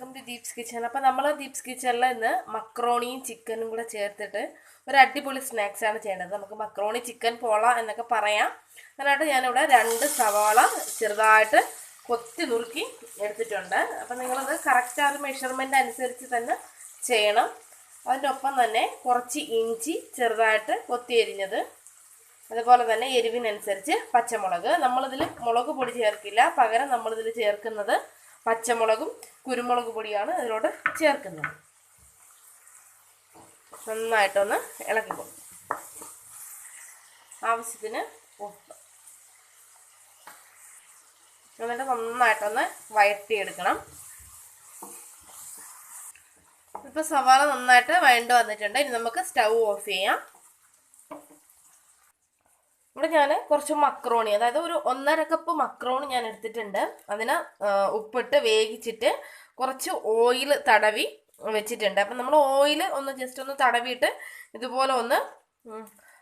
Welcome to Deep's kitchen. അപ്പോൾ നമ്മൾ ദീപ്സ് കിച്ചണിൽ ഇന്ന് മക്രോണിയും ചിക്കനും കൂടെ ചേർത്തിട്ട് ഒരു അടിപൊളി സ്നാക്സ് ആണ് ചെയ്യേണ്ടത്. നമുക്ക് മക്രോണി ചിക്കൻ പോള എന്നൊക്കെ പറയാം. അതിനായിട്ട് ഞാനിവിടെ രണ്ട് സവാള ചെറുതായിട്ട് കൊത്തി നുറുക്കി എടുത്തിട്ടുണ്ട്. അപ്പം നിങ്ങളത് കറക്റ്റ് ആ ഒരു മെഷർമെന്റ് അനുസരിച്ച് തന്നെ ചെയ്യണം. അതിന്റെ ഒപ്പം തന്നെ കുറച്ച് ഇഞ്ചി ചെറുതായിട്ട് കൊത്തി എരിഞ്ഞത്. അതുപോലെ തന്നെ എരിവിനനുസരിച്ച് പച്ചമുളക്. നമ്മളിതിൽ മുളക് പൊടി ചേർക്കില്ല. പകരം നമ്മളിതിൽ ചേർക്കുന്നത് പച്ചമുളകും കുരുമുളക് പൊടിയാണ് അതിനോട് ചേർക്കുന്നത്. നന്നായിട്ടൊന്ന് ഇളക്കി കൊടുക്കും ആവശ്യത്തിന് ഉപ്പ്. എന്നിട്ട് നന്നായിട്ടൊന്ന് വയറ്റിയെടുക്കണം ഇപ്പോൾ സവാള നന്നായിട്ട് വഴണ്ട് വന്നിട്ടുണ്ട്. ഇനി നമുക്ക് സ്റ്റൗ ഓഫ് ചെയ്യാം. ഇവിടെ ഞാൻ കുറച്ച് മക്രോണി അതായത് ഒരു ഒന്നര കപ്പ് മക്രോണി ഞാൻ എടുത്തിട്ടുണ്ട്. അതിന് ഉപ്പിട്ട് വേവിച്ചിട്ട് കുറച്ച് ഓയിൽ തടവി വെച്ചിട്ടുണ്ട്. അപ്പം നമ്മൾ ഓയിൽ ഒന്ന് ജസ്റ്റ് ഒന്ന് തടവിയിട്ട് ഇതുപോലെ ഒന്ന്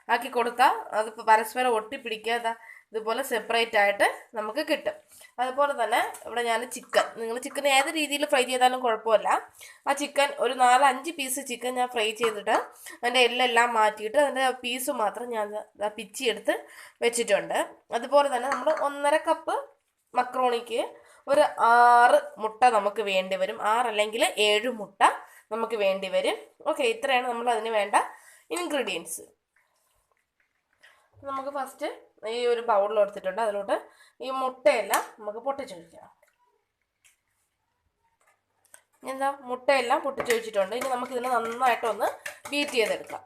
ആക്കി കൊടുത്താൽ അത് പരസ്പരം ഒട്ടിപ്പിടിക്കാതെ ഇതുപോലെ സെപ്പറേറ്റ് ആയിട്ട് നമുക്ക് കിട്ടും. അതുപോലെ തന്നെ ഇവിടെ ഞാൻ ചിക്കൻ നിങ്ങൾ ചിക്കൻ ഏത് രീതിയിൽ ഫ്രൈ ചെയ്താലും കുഴപ്പമില്ല. ആ ചിക്കൻ ഒരു നാല് അഞ്ച് പീസ് ചിക്കൻ ഞാൻ ഫ്രൈ ചെയ്തിട്ട് അതിന്റെ എല്ലെല്ലാം മാറ്റിയിട്ട് അതിന്റെ പീസ് മാത്രം ഞാൻ പിച്ചി എടുത്ത് വെച്ചിട്ടുണ്ട്. അതുപോലെ തന്നെ നമ്മൾ ഒന്നര കപ്പ് മക്രോണിക്ക് ഒരു ആറ് മുട്ട നമുക്ക് വേണ്ടി വരും. ആറല്ലെങ്കിൽ ഏഴ് മുട്ട നമുക്ക് വേണ്ടി വരും. ഓക്കെ ഇത്രയാണ് നമ്മൾ അതിന് വേണ്ട ഇൻഗ്രീഡിയൻസ് നമുക്ക് ഫസ്റ്റ് ഈ ഒരു ബൗളിൽ എടുത്തിട്ടുണ്ട്. അതിലോട്ട് ഈ മുട്ടയെല്ലാം നമുക്ക് പൊട്ടിച്ചൊഴിക്കാം എന്താ? മുട്ടയെല്ലാം പൊട്ടിച്ചൊഴിച്ചിട്ടുണ്ട് ഇനി നമുക്ക് ഇതിനെ നന്നായിട്ടൊന്ന് ബീറ്റ് ചെയ്തെടുക്കാം.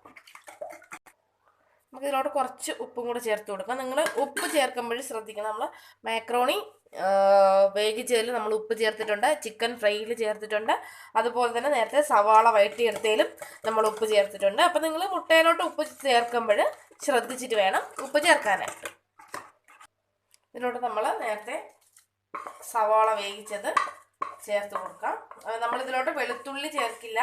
നമുക്ക് ഇതിലോട്ട് കുറച്ച് ഉപ്പും കൂടെ ചേർത്ത് കൊടുക്കാം. നിങ്ങൾ ഉപ്പ് ചേർക്കുമ്പോഴും ശ്രദ്ധിക്കണം. നമ്മൾ മാക്രോണി വേവിച്ചതിൽ നമ്മൾ ഉപ്പ് ചേർത്തിട്ടുണ്ട് ചിക്കൻ ഫ്രൈയിൽ ചേർത്തിട്ടുണ്ട് അതുപോലെ തന്നെ നേരത്തെ സവാള വഴറ്റിയെടുത്തതിലും നമ്മൾ ഉപ്പ് ചേർത്തിട്ടുണ്ട്. അപ്പം നിങ്ങൾ മുട്ടയിലോട്ട് ഉപ്പ് ചേർക്കുമ്പോൾ ശ്രദ്ധിച്ചിട്ട് വേണം ഉപ്പ് ചേർക്കാനായിട്ട്. ഇതിലോട്ട് നമ്മൾ നേരത്തെ സവാള വേവിച്ചത് ചേർത്ത് കൊടുക്കാം. നമ്മളിതിലോട്ട് വെളുത്തുള്ളി ചേർക്കില്ല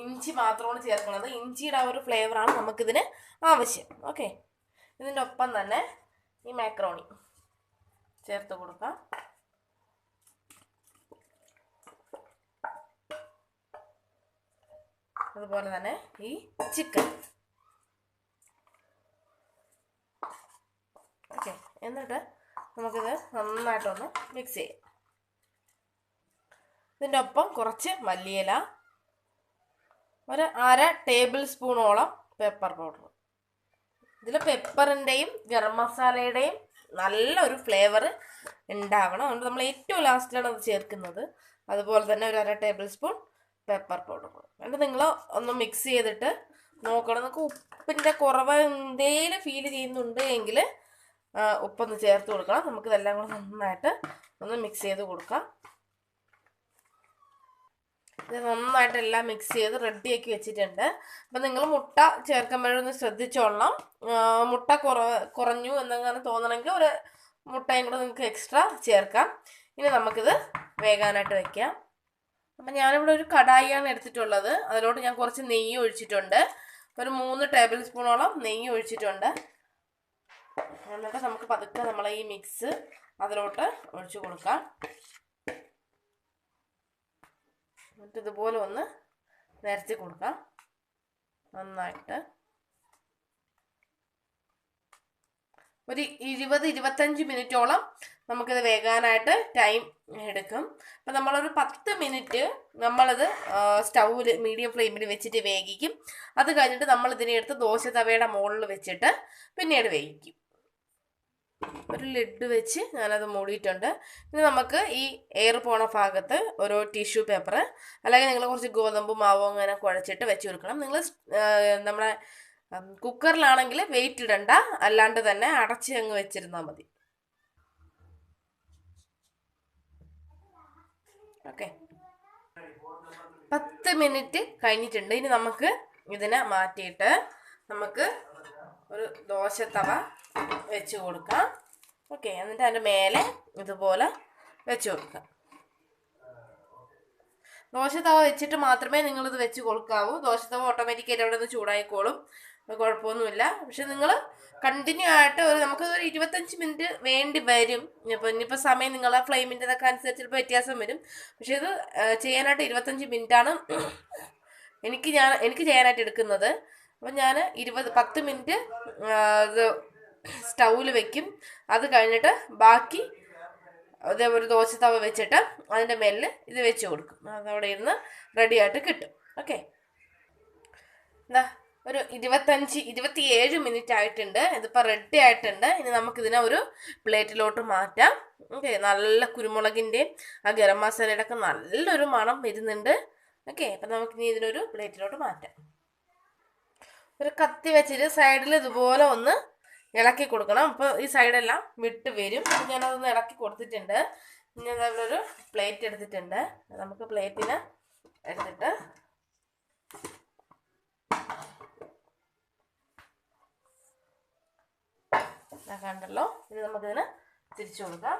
ഇഞ്ചി മാത്രമാണ് ചേർക്കുന്നത്. ഇഞ്ചിയുടെ ആ ഒരു ഫ്ലേവറാണ് നമുക്കിതിന് ആവശ്യം. ഓക്കെ. ഇതിന്റെ ഒപ്പം തന്നെ ഈ മാക്രോണി ചേർത്ത് കൊടുക്കാം. അതുപോലെ തന്നെ ഈ ചിക്കൻ. ഓക്കെ എന്നിട്ട് നമുക്കിത് നന്നായിട്ടൊന്ന് മിക്സ് ചെയ്യാം. ഇതിന്റെ ഒപ്പം കുറച്ച് മല്ലിയില ഒരു അര ടേബിൾ സ്പൂണോളം പെപ്പർ പൗഡർ ഇതിൽ പെപ്പറിന്റെയും ഗരം മസാലയുടെയും നല്ലൊരു ഫ്ലേവർ ഉണ്ടാവണം. അതുകൊണ്ട് നമ്മൾ ഏറ്റവും ലാസ്റ്റിലാണ് അത് ചേർക്കുന്നത്. അതുപോലെ തന്നെ ഒരു അര ടേബിൾ സ്പൂൺ പെപ്പർ പൗഡർ എന്നിട്ട് നിങ്ങൾ ഒന്ന് മിക്സ് ചെയ്തിട്ട് നോക്കണം. നിങ്ങൾക്ക് ഉപ്പിന്റെ കുറവ് എന്തെങ്കിലും ഫീൽ ചെയ്യുന്നുണ്ട് എങ്കിൽ ഉപ്പൊന്ന് ചേർത്ത് കൊടുക്കണം. നമുക്കിതെല്ലാം കൂടെ നന്നായിട്ട് ഒന്ന് മിക്സ് ചെയ്ത് കൊടുക്കാം. ഇത് നന്നായിട്ട് എല്ലാം മിക്സ് ചെയ്ത് റെഡിയാക്കി വെച്ചിട്ടുണ്ട്. അപ്പം നിങ്ങൾ മുട്ട ചേർക്കുമ്പോഴൊന്ന് ശ്രദ്ധിച്ചോളണം. മുട്ട കുറ കുറഞ്ഞു എന്നങ്ങനെ തോന്നണമെങ്കിൽ ഒരു മുട്ടയും കൂടെ നിങ്ങൾക്ക് എക്സ്ട്രാ ചേർക്കാം. ഇനി നമുക്കിത് വേകാനായിട്ട് വെക്കാം. അപ്പം ഞാനിവിടെ ഒരു കടായിയാണ് എടുത്തിട്ടുള്ളത്. അതിലോട്ട് ഞാൻ കുറച്ച് നെയ്യ് ഒഴിച്ചിട്ടുണ്ട്. ഒരു മൂന്ന് ടേബിൾ സ്പൂണോളം നെയ്യ് ഒഴിച്ചിട്ടുണ്ട്. എന്നിട്ട് നമുക്ക് പതുക്കെ നമ്മളെ ഈ മിക്സ് അതിലോട്ട് ഒഴിച്ചു കൊടുക്കാം. എന്നിട്ട് ഇതുപോലെ ഒന്ന് നിരത്തി കൊടുക്കാം. നന്നായിട്ട്. ഒരു ഇരുപത് ഇരുപത്തഞ്ച് മിനിറ്റോളം നമുക്കിത് വേകാനായിട്ട് ടൈം എടുക്കും. അപ്പം നമ്മളൊരു പത്ത് മിനിറ്റ് നമ്മളത് സ്റ്റൗവിൽ മീഡിയം ഫ്ലെയിമിൽ വെച്ചിട്ട് വേവിക്കും. അത് കഴിഞ്ഞിട്ട് നമ്മൾ ഇതിനെ എടുത്ത് ദോശ തവയുടെ മുകളിൽ വെച്ചിട്ട് പിന്നീട് വേവിക്കും. ഒരു ലിഡ് വെച്ച് ഞാനത് മൂടിയിട്ടുണ്ട്. ഇനി നമുക്ക് ഈ എയർ പോണ ഭാഗത്ത് ഓരോ ടിഷ്യൂ പേപ്പർ അല്ലെങ്കിൽ നിങ്ങൾ കുറച്ച് ഗോതമ്പ് മാവോ അങ്ങനെ കുഴച്ചിട്ട് വെച്ച് കൊടുക്കണം. നിങ്ങൾ നമ്മുടെ കുക്കറിലാണെങ്കിൽ വെയിറ്റ് ഇടണ്ട. അല്ലാണ്ട് തന്നെ അടച്ച് അങ്ങ് വെച്ചിരുന്നാൽ മതി. ഓക്കെ പത്ത് മിനിറ്റ് കഴിഞ്ഞിട്ടുണ്ട്. ഇനി നമുക്ക് ഇതിനെ മാറ്റിയിട്ട് നമുക്ക് ഒരു ദോശത്തവ വെച്ച് കൊടുക്കാം. ഓക്കെ എന്നിട്ട് അതിന്റെ മേലെ ഇതുപോലെ വെച്ച് കൊടുക്കാം. ദോശത്തവ വെച്ചിട്ട് മാത്രമേ നിങ്ങളിത് വെച്ച് കൊടുക്കാവൂ. ദോശത്തവ ഓട്ടോമാറ്റിക്കായിട്ട് അവിടെ നിന്ന് ചൂടായിക്കോളും. കുഴപ്പമൊന്നുമില്ല. പക്ഷെ നിങ്ങൾ കണ്ടിന്യൂ ആയിട്ട് ഒരു നമുക്ക് ഒരു ഇരുപത്തഞ്ച് മിനിറ്റ് വേണ്ടി വരും. ഇപ്പം ഇനിയിപ്പോൾ സമയം നിങ്ങളെ ഫ്ലെയിമിന്റെ ഇതൊക്കെ അനുസരിച്ച് ചിലപ്പോൾ വ്യത്യാസം വരും. പക്ഷേ ഇത് ചെയ്യാനായിട്ട് ഇരുപത്തഞ്ച് മിനിറ്റാണ് എനിക്ക് ഞാൻ എനിക്ക് ചെയ്യാനായിട്ട് എടുക്കുന്നത്. അപ്പം ഞാൻ ഇരുപത് പത്ത് മിനിറ്റ് ഇത് സ്റ്റൗവിൽ വെക്കും. അത് കഴിഞ്ഞിട്ട് ബാക്കി അത് ഒരു ദോശ തവ വെച്ചിട്ട് അതിന്റെ മേലിൽ ഇത് വെച്ച് കൊടുക്കും. അതവിടെ ഇരുന്ന് റെഡി ആയിട്ട് കിട്ടും. ഓക്കെ എന്താ ഒരു ഇരുപത്തഞ്ച് ഇരുപത്തിയേഴ് മിനിറ്റ് ആയിട്ടുണ്ട്. ഇതിപ്പോൾ റെഡി ആയിട്ടുണ്ട്. ഇനി നമുക്കിതിനെ ഒരു പ്ലേറ്റിലോട്ട് മാറ്റാം. ഓക്കെ നല്ല കുരുമുളകിന്റെയും ആ ഗരം മസാലയുടെ ഒക്കെ നല്ലൊരു മണം വരുന്നുണ്ട്. ഓക്കെ അപ്പം നമുക്കിനി ഇതിനൊരു പ്ലേറ്റിലോട്ട് മാറ്റാം. ഒരു കത്തി വെച്ചിട്ട് സൈഡിൽ ഇതുപോലെ ഒന്ന് ഇളക്കി കൊടുക്കണം. അപ്പോൾ ഈ സൈഡെല്ലാം വിട്ട് വരും. ഞാനതൊന്ന് ഇളക്കി കൊടുത്തിട്ടുണ്ട്. ഞാൻ അതിലൊരു പ്ലേറ്റ് എടുത്തിട്ടുണ്ട്. നമുക്ക് പ്ലേറ്റിന് എടുത്തിട്ട് കണ്ടല്ലോ. ഇത് നമുക്കിതിന് തിരിച്ചു കൊടുക്കാം.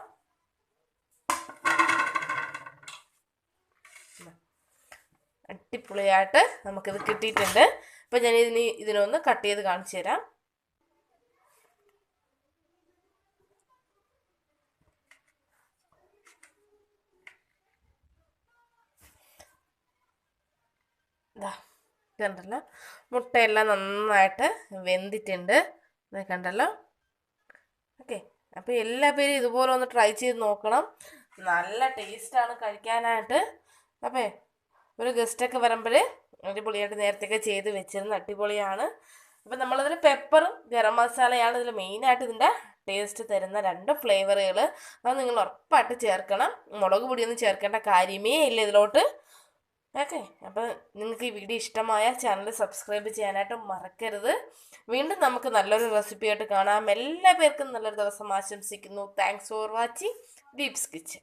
അടിപൊളിയായിട്ട് നമുക്കിത് കിട്ടിയിട്ടുണ്ട്. അപ്പം ഞാൻ ഇതിന് ഇതിനൊന്ന് കട്ട് ചെയ്ത് കാണിച്ചു തരാം. ദാ, കണ്ടല്ലോ മുട്ടയെല്ലാം നന്നായിട്ട് വെന്തിട്ടുണ്ട്. ദാ കണ്ടല്ലോ. ഓക്കെ അപ്പോൾ എല്ലാ പേരും ഇതുപോലെ ഒന്ന് ട്രൈ ചെയ്ത് നോക്കണം. നല്ല ടേസ്റ്റാണ് കഴിക്കാനായിട്ട്. അപ്പേ ഒരു ഗസ്റ്റൊക്കെ വരുമ്പോൾ അടിപൊളിയായിട്ട് നേരത്തെയൊക്കെ ചെയ്ത് വെച്ചിരുന്ന അടിപൊളിയാണ്. അപ്പം നമ്മളതിൽ പെപ്പറും ഗരം മസാലയാണ് ഇതിൽ മെയിനായിട്ട് ഇതിന്റെ ടേസ്റ്റ് തരുന്ന രണ്ട് ഫ്ലേവറുകൾ അത് നിങ്ങൾ ഉറപ്പായിട്ട് ചേർക്കണം. മുളക് പൊടിയൊന്നും ചേർക്കേണ്ട കാര്യമേ ഇല്ല ഇതിലോട്ട്. ഓക്കെ അപ്പോൾ നിങ്ങൾക്ക് ഈ വീഡിയോ ഇഷ്ടമായ ചാനൽ സബ്സ്ക്രൈബ് ചെയ്യാനായിട്ട് മറക്കരുത്. വീണ്ടും നമുക്ക് നല്ലൊരു റെസിപ്പി ആയിട്ട് കാണാം. എല്ലാ പേർക്കും നല്ലൊരു ദിവസം ആശംസിക്കുന്നു. Thanks for watching Deep's kitchen